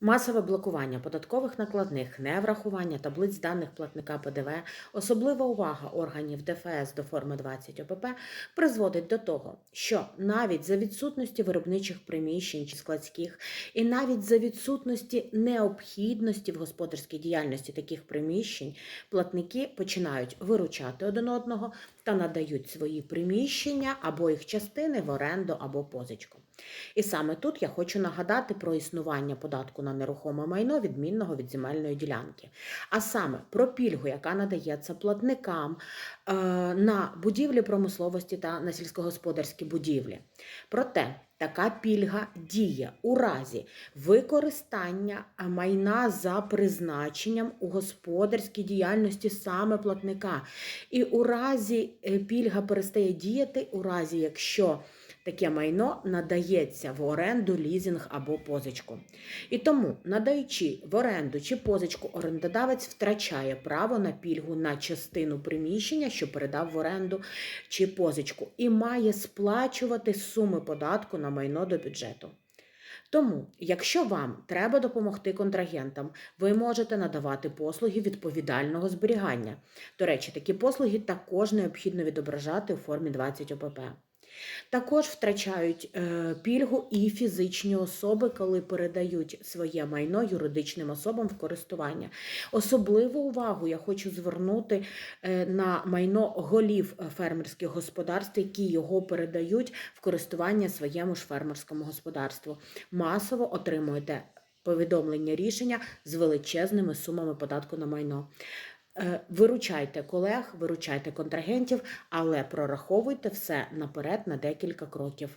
Масове блокування податкових накладних, неврахування таблиць даних платника ПДВ, особлива увага органів ДФС до форми 20 ОПП призводить до того, що навіть за відсутності виробничих приміщень чи складських, і навіть за відсутності необхідності в господарській діяльності таких приміщень, платники починають виручати один одного та надають свої приміщення або їх частини в оренду або позичку. І саме тут я хочу нагадати про існування податку на нерухоме майно, відмінного від земельної ділянки, а саме про пільгу, яка надається платникам е, на будівлі промисловості та на сільськогосподарські будівлі. Проте така пільга діє у разі використання майна за призначенням у господарській діяльності саме платника. І у разі е, пільга перестає діяти, у разі якщо таке майно надається в оренду, лізинг або позичку. І тому, надаючи в оренду чи позичку, орендодавець втрачає право на пільгу на частину приміщення, що передав в оренду чи позичку, і має сплачувати суми податку на майно до бюджету. Тому, якщо вам треба допомогти контрагентам, ви можете надавати послуги відповідального зберігання. До речі, такі послуги також необхідно відображати у формі 20 ОПП. Також втрачають е, пільгу і фізичні особи, коли передають своє майно юридичним особам в користування. Особливу увагу я хочу звернути е, на майно голів е, фермерських господарств, які його передають в користування своєму ж фермерському господарству. Масово отримуєте повідомлення рішення з величезними сумами податку на майно. Е, Виручайте колег, виручайте контрагентів, але прораховуйте все наперед на декілька кроків.